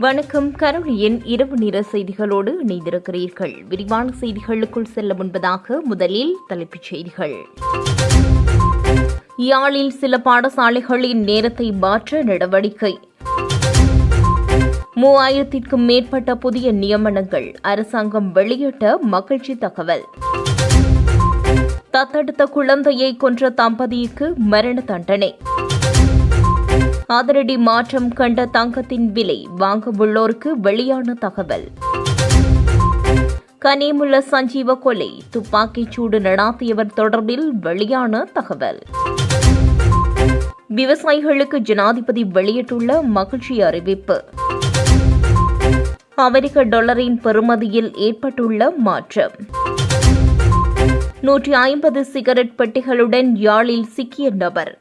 வணக்கம். கரோலியின் இரவு நேர செய்திகளோடு இணைந்திருக்கிறீர்கள். விரிவான செய்திகளுக்குள் செல்ல முன்பதாக முதலில் தலைப்புச் செய்திகள். யாழில் சில பாடசாலைகளின் நேரத்தை மாற்ற நடவடிக்கை. மூவாயிரத்திற்கும் மேற்பட்ட புதிய நியமனங்கள் அரசாங்கம் வெளியிட்ட மகிழ்ச்சி தகவல். தத்தெடுத்த குழந்தையை கொன்ற தம்பதிக்கு மரண தண்டனை. அதிரடி மாற்றம் கண்ட தங்கத்தின் விலை வாங்க உள்ளோருக்கு வெளியான தகவல். கனிமுள்ள சஞ்சீவ கொலை துப்பாக்கிச் சூடு நடாத்தியவர் தொடர்பில் வெளியான தகவல். விவசாயிகளுக்கு ஜனாதிபதி வெளியிட்டுள்ள மகிழ்ச்சி அறிவிப்பு. அமெரிக்க டாலரின் பெறுமதியில் ஏற்பட்டுள்ள மாற்றம். நூற்றி ஐம்பது சிகரெட் பெட்டிகளுடன் யாழில் சிக்கிய நபர்.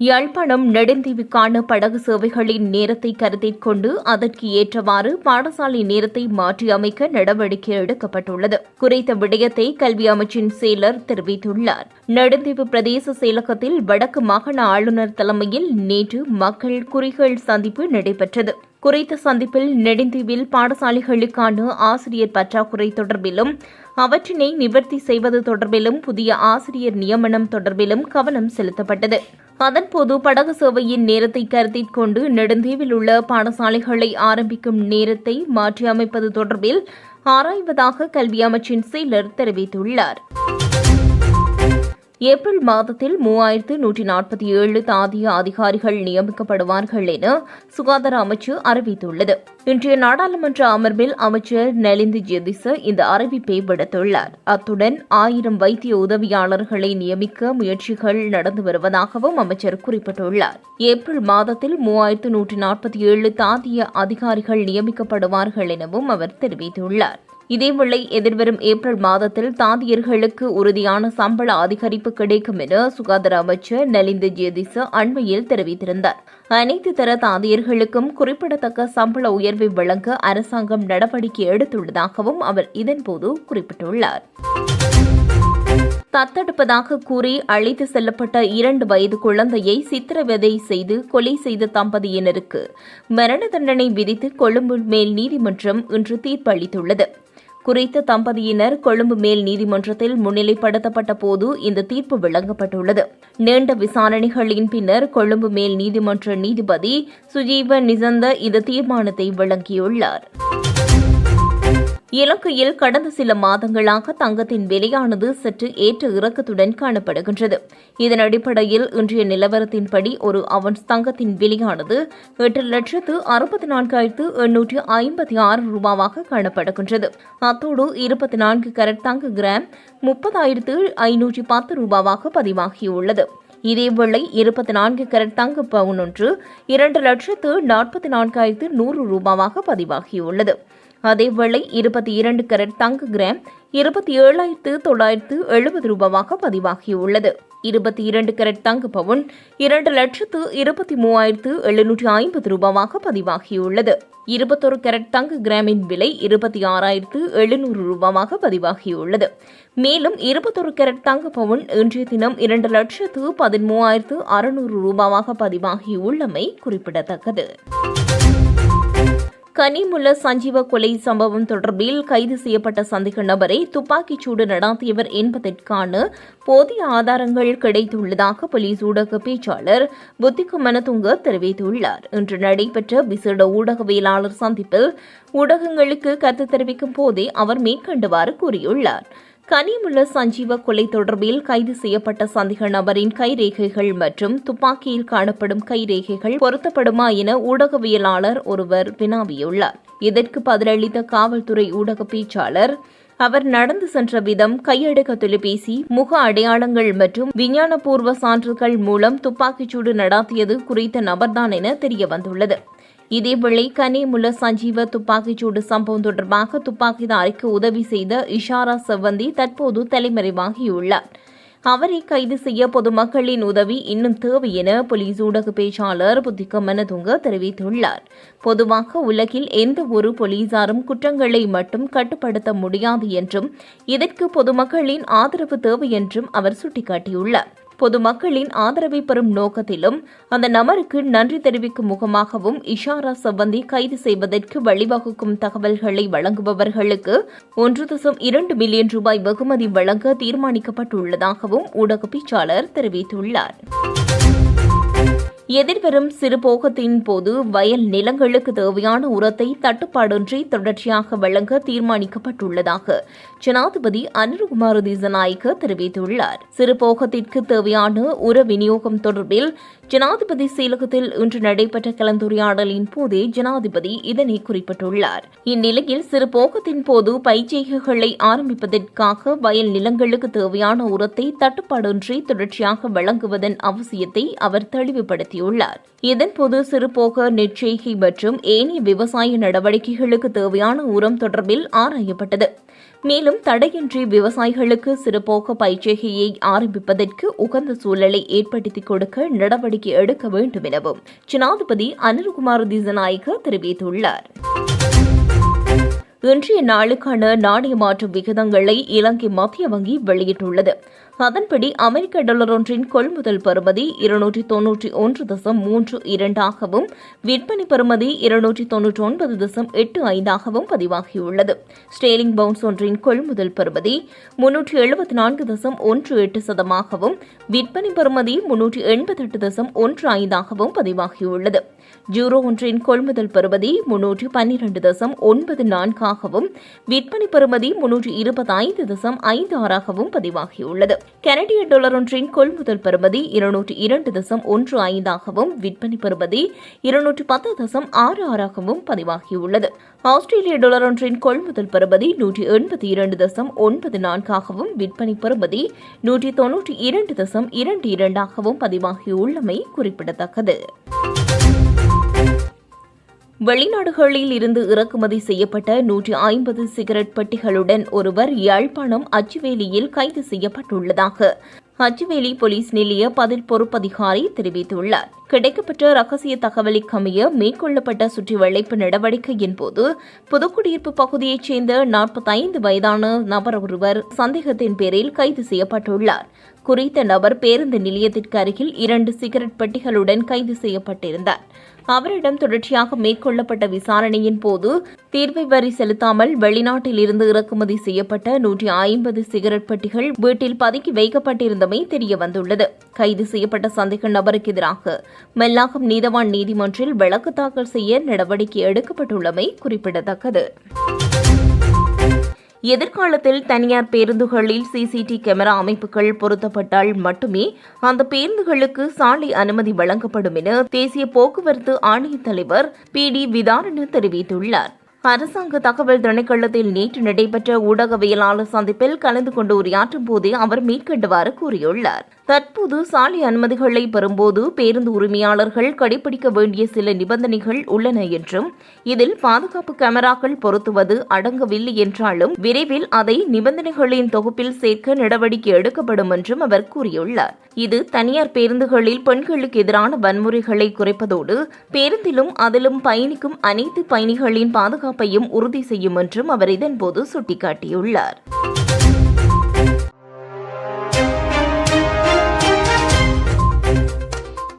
யாழ்ப்பாணம் நெடுந்தீவுக்கான படகு சேவைகளின் நேரத்தை கருத்தில் கொண்டு அதற்கு ஏற்றவாறு பாடசாலை நேரத்தை மாற்றியமைக்க நடவடிக்கை எடுக்கப்பட்டுள்ளது. குறித்த விடயத்தை கல்வி அமைச்சின் செயலர் தெரிவித்துள்ளார். நெடுந்தீவு பிரதேச செயலகத்தில் வடக்கு மாகாண ஆளுநர் தலைமையில் நேற்று மக்கள் குறிகள் சந்திப்பு நடைபெற்றது. குறித்த சந்திப்பில் நெடுந்தீவில் பாடசாலைகளுக்கான ஆசிரியர் பற்றாக்குறை தொடர்பிலும் அவற்றினை நிவர்த்தி செய்வது தொடர்பிலும் புதிய ஆசிரியர் நியமனம் தொடர்பிலும் கவனம் செலுத்தப்பட்டது. அதன்போது படகு சேவையின் நேரத்தை கருத்தில் கொண்டு நெடுந்தீவில் உள்ள பாடசாலைகளை ஆரம்பிக்கும் நேரத்தை மாற்றியமைப்பது தொடர்பில் ஆராய்வதாக கல்வி அமைச்சின் செயலர் தெரிவித்துள்ளார். ஏப்ரல் மாதத்தில் மூவாயிரத்து நூற்றி நாற்பத்தி ஏழு தாதிய அதிகாரிகள் நியமிக்கப்படுவார்கள் என சுகாதார அமைச்சு அறிவித்துள்ளது. இன்றைய நாடாளுமன்ற அமர்வில் அமைச்சர் நலிந்து ஜெதிச இந்த அறிவிப்பை விடுத்துள்ளார். அத்துடன் ஆயிரம் வைத்திய உதவியாளர்களை நியமிக்க முயற்சிகள் நடந்து வருவதாகவும் அமைச்சர் குறிப்பிட்டுள்ளார். ஏப்ரல் மாதத்தில் மூவாயிரத்து நூற்றி நாற்பத்தி ஏழு தாதிய அதிகாரிகள் நியமிக்கப்படுவார்கள் எனவும் அவர் தெரிவித்துள்ளார். இதேவேளை எதிர்வரும் ஏப்ரல் மாதத்தில் தாதியர்களுக்கு உறுதியான சம்பள அதிகரிப்பு கிடைக்கும் என சுகாதார அமைச்சர் நலிந்த ஜேதிச அண்மையில் தெரிவித்திருந்தார். அனைத்து தர தாதியர்களுக்கும் குறிப்பிடத்தக்க சம்பள உயர்வை வழங்க அரசாங்கம் நடவடிக்கை எடுத்துள்ளதாகவும் அவர் இதன்போது குறிப்பிட்டுள்ளார். தத்தெடுப்பதாக கூறி அழைத்து செல்லப்பட்ட இரண்டு வயது குழந்தையை சித்திரவதை செய்து கொலை செய்த தம்பதியினருக்கு மரண தண்டனை விதித்து கொழும்பு மேல் நீதிமன்றம் இன்று தீர்ப்பு அளித்துள்ளது குறித்த தம்பதியினர் கொழும்பு மேல் நீதிமன்றத்தில் முன்னிலைப்படுத்தப்பட்ட போது இந்த தீர்ப்பு வழங்கப்பட்டுள்ளது நீண்ட விசாரணைகளின் பின்னர் கொழும்பு மேல் நீதிமன்ற நீதிபதி சுஜீவ நிசந்த இந்த தீர்மானத்தை வழங்கியுள்ளார் இலங்கையில் கடந்த சில மாதங்களாக தங்கத்தின் விலையானது சற்று ஏற்ற இறக்கத்துடன் காணப்படுகின்றது. இதன் அடிப்படையில் இன்றைய நிலவரத்தின்படி ஒரு அவன்ஸ் தங்கத்தின் விலையானது எட்டு லட்சத்து அறுபத்தி நான்காயிரத்து எண்ணூற்று ஐம்பத்தி ஆறு ரூபாவாக காணப்படுகின்றது. அத்தோடு இருபத்தி நான்கு கரட் தங்க கிராம் முப்பதாயிரத்து ஐநூற்றி பத்து ரூபாவாக பதிவாகியுள்ளது. இதேவேளை இருபத்தி நான்கு கரட் தங்க பவுன் ஒன்று இரண்டு லட்சத்து நாற்பத்தி நான்காயிரத்து நூறு ரூபாவாக பதிவாகியுள்ளது. அதேவேளை இருபத்தி இரண்டு கரட் தங்க கிராம் இருபத்தி ஏழாயிரத்து தொள்ளாயிரத்து எழுபது ரூபாவாக பதிவாகியுள்ளது. இருபத்தி இரண்டு கரட் தங்க பவுன் இரண்டு லட்சத்து இருபத்தி மூவாயிரத்து எழுநூற்றி ஐம்பது ரூபாவாக பதிவாகியுள்ளது. இருபத்தொரு கரட் தங்க கிராமின் விலை இருபத்தி ஆறாயிரத்து எழுநூறு ரூபாவாக பதிவாகியுள்ளது. மேலும் இருபத்தொரு கரட் தங்க பவுன் இன்றைய தினம் இரண்டு லட்சத்து பதிமூவாயிரத்து அறுநூறு ரூபாவாக பதிவாகியுள்ளமை குறிப்பிடத்தக்கது. கனிமுல்ல சஞ்சீவ கொலை சம்பவம் தொடர்பில் கைது செய்யப்பட்ட சந்தேக நபரை துப்பாக்கிச் சூடு நடாத்தியவர் என்பதற்கான போதிய ஆதாரங்கள் கிடைத்துள்ளதாக போலீஸ் ஊடக பேச்சாளர் புத்திக மனதுங்க தெரிவித்துள்ளார். இன்று நடைபெற்ற விசேட ஊடகவியலாளர் சந்திப்பில் ஊடகங்களுக்கு கருத்து தெரிவிக்கும் போதே அவர் மேற்கண்டவாறு கூறியுள்ளார். கனிமுள்ள சஞ்சீவ கொலை தொடர்பில் கைது செய்யப்பட்ட சந்தேக நபரின் கைரேகைகள் மற்றும் துப்பாக்கியில் காணப்படும் கைரேகைகள் பொருத்தப்படுமா என ஊடகவியலாளர் ஒருவர் வினாவியுள்ளார். இதற்கு பதிலளித்த காவல்துறை ஊடக பேச்சாளர் அவர் நடந்து சென்ற விதம் கையடக்க தொலைபேசி முக அடையாளங்கள் மற்றும் விஞ்ஞானபூர்வ சான்றுகள் மூலம் துப்பாக்கிச்சூடு நடாத்தியது குறித்த நபர்தான் என தெரியவந்துள்ளது. இதேவேளை கனேமுல சஞ்சீவ துப்பாக்கிச்சூடு சம்பவம் தொடர்பாக துப்பாக்கிதாரிக்கு உதவி செய்த இஷாரா செவ்வந்தி தற்போது தலைமறைவாகியுள்ளார். அவரை கைது செய்ய பொதுமக்களின் உதவி இன்னும் தேவை என போலீஸ் ஊடக பேச்சாளர் புத்திக மனதுங்க தெரிவித்துள்ளார். பொதுவாக உலகில் எந்த ஒரு போலீசாரும் குற்றங்களை மட்டும் கட்டுப்படுத்த முடியாது என்றும் இதற்கு பொதுமக்களின் ஆதரவு தேவை என்றும் அவர் சுட்டிக்காட்டியுள்ளார். பொதுமக்களின் ஆதரவை பெறும் நோக்கத்திலும் அந்த நபருக்கு நன்றி தெரிவிக்கும் முகமாகவும் இஷாரா சம்பந்தி கைது செய்வதற்கு வழிவகுக்கும் தகவல்களை வழங்குபவர்களுக்கு ஒன்று தசம் இரண்டு மில்லியன் ரூபாய் வெகுமதி வழங்க தீர்மானிக்கப்பட்டுள்ளதாகவும் ஊடக பேச்சாளர் தெரிவித்துள்ளார். எதிர்வரும் சிறுபோகத்தின் போது வயல் நிலங்களுக்கு தேவையான உரத்தை தட்டுப்பாடின்றி தொடர்ச்சியாக வழங்க தீர்மானிக்கப்பட்டுள்ளதாக ஜனாதிபதி அனுருகுமார் திசநாயக்க தெரிவித்துள்ளார். சிறுபோகத்திற்கு தேவையான உர விநியோகம் தொடர்பில் ஜனாதிபதி செயலகத்தில் இன்று நடைபெற்ற கலந்துரையாடலின் போதே ஜனாதிபதி இதனை குறிப்பிட்டுள்ளார். இந்நிலையில் சிறுபோகத்தின் போது பயிற்சிகைகளை ஆரம்பிப்பதற்காக வயல் நிலங்களுக்கு தேவையான உரத்தை தட்டுப்பாடின்றி தொடர்ச்சியாக வழங்குவதன் அவசியத்தை அவர் தெளிவுபடுத்தியுள்ளார் இதன்போது சிறுபோக நெற்செய்கை மற்றும் ஏனைய விவசாய நடவடிக்கைகளுக்கு தேவையான உரம் தொடர்பில் ஆராயப்பட்டது. மேலும் தடையின்றி விவசாயிகளுக்கு சிறுபோக பயிற்சிகையை ஆரம்பிப்பதற்கு உகந்த சூழலை ஏற்படுத்திக் கொடுக்க நடவடிக்கை எடுக்க வேண்டும் எனவும் ஜனாதிபதி அனில்குமார் திசநாயக்க தெரிவித்துள்ளார். இன்றைய நாளுக்கான நாணய மாற்று விகிதங்களை இலங்கை மத்திய வங்கி வெளியிட்டுள்ளது. அதன்படி அமெரிக்க டாலர் ஒன்றின் கொள்முதல் பருமதி இருநூற்றி தொன்னூற்றி ஒன்று தசம் மூன்று இரண்டாகவும் விற்பனை பருமதி இருநூற்றி தொன்னூற்றி ஒன்பது தசம் எட்டு ஐந்தாகவும் பதிவாகியுள்ளது. ஸ்டேலிங் பவுன்ஸ் ஒன்றின் கொள்முதல் பருமதி முன்னூற்றி எழுபத்தி நான்கு தசம் ஒன்று எட்டு சதமாகவும் விற்பனை பருமதி முன்னூற்றி எண்பத்தெட்டு தசம் ஒன்று ஐந்தாகவும் பதிவாகியுள்ளது. ஜூரோ ஒன்றின் கொள்முதல் பருமதி முன்னூற்றி பன்னிரண்டு தசம் ஒன்பது நான்காகவும் விற்பனை பருமதி முன்னூற்றி இருபத்தைந்து தசம் ஐந்து ஆறாகவும் பதிவாகியுள்ளது. கனடிய டாலர் ஒன்றின் கொள்முதல் பெறுமதி இருநூற்றி இரண்டு தசம் ஒன்று ஐந்தாகவும் விற்பனை பெறுமதி இருநூற்று பத்து தசம் ஆறு ஆறாகவும் பதிவாகியுள்ளது. ஆஸ்திரேலிய டாலர் ஒன்றின் கொள்முதல் பெறுமதி நூற்றி எண்பத்தி இரண்டு தசம் ஒன்பது நான்காகவும் விற்பனை பெறுமதி நூற்றி தொன்னூற்றி இரண்டு தசம் இரண்டு இரண்டாகவும் பதிவாகியுள்ளமை குறிப்பிடத்தக்கது. வெளிநாடுகளில் இருந்து இறக்குமதி செய்யப்பட்ட நூற்றி ஐம்பது சிகரெட் பெட்டிகளுடன் ஒருவர் யாழ்ப்பாணம் அச்சுவேலியில் கைது செய்யப்பட்டுள்ளதாக அச்சுவேலி போலீஸ் நிலைய பதில் பொறுப்பதிகாரி தெரிவித்துள்ளார். கிடைக்கப்பட்ட ரகசிய தகவலுக்கமைய மேற்கொள்ளப்பட்ட சுற்றி வளைப்பு நடவடிக்கையின் போது புதுக்குடியிருப்பு பகுதியைச் சேர்ந்த நாற்பத்தைந்து வயதான நபர் ஒருவர் சந்தேகத்தின் பேரில் கைது செய்யப்பட்டுள்ளார். குறித்த நபர் பேருந்து நிலையத்திற்கு அருகில் இரண்டு சிகரெட் பெட்டிகளுடன் கைது செய்யப்பட்டிருந்தார். அவரிடம் தொடர்ச்சியாக மேற்கொள்ளப்பட்ட விசாரணையின் போது தீர்வை வரி செலுத்தாமல் வெளிநாட்டில் இருந்து இறக்குமதி செய்யப்பட்ட நூற்றி ஐம்பது சிகரெட் பெட்டிகள் வீட்டில் பதுக்கி வைக்கப்பட்டிருந்தமை தெரியவந்துள்ளது. கைது செய்யப்பட்ட சந்தேக நபருக்கு எதிராக மெல்லாகம் நீதவான் நீதிமன்றில் வழக்கு தாக்கல் செய்ய நடவடிக்கை எடுக்கப்பட்டுள்ளமை குறிப்பிடத்தக்கது. எதிர்காலத்தில் தனியார் பேருந்துகளில் சிசிடி கேமரா அமைப்புகள் பொருத்தப்பட்டால் மட்டுமே அந்த பேருந்துகளுக்கு சாலை அனுமதி வழங்கப்படும் என தேசிய போக்குவரத்து ஆணைய தலைவர் பி டி விதாரண தெரிவித்துள்ளார். அரசாங்க தகவல் திணைக்களத்தில் நேற்று நடைபெற்ற ஊடகவியலாளர் சந்திப்பில் கலந்து கொண்டு உரையாற்றும் போதே அவர் மேற்கண்டவாறு கூறியுள்ளார். தற்போது சாலை அனுமதிகளை பெறும்போது பேருந்து உரிமையாளர்கள் கடைபிடிக்க வேண்டிய சில நிபந்தனைகள் உள்ளன என்றும் இதில் பாதுகாப்பு கேமராக்கள் பொருத்துவது அடங்கவில்லை என்றாலும் விரைவில் அதை நிபந்தனைகளின் தொகுப்பில் சேர்க்க நடவடிக்கை எடுக்கப்படும் என்றும் அவர் கூறியுள்ளார். இது தனியார் பேருந்துகளில் பெண்களுக்கு எதிரான வன்முறைகளை குறைப்பதோடு பேருந்திலும் அதிலும் பயணிக்கும் அனைத்து பயணிகளின் பாதுகாப்பு பாதுகாப்பையும் உறுதி செய்யும் என்றும் அவர் இதன்போது சுட்டிக்காட்டியுள்ளார்.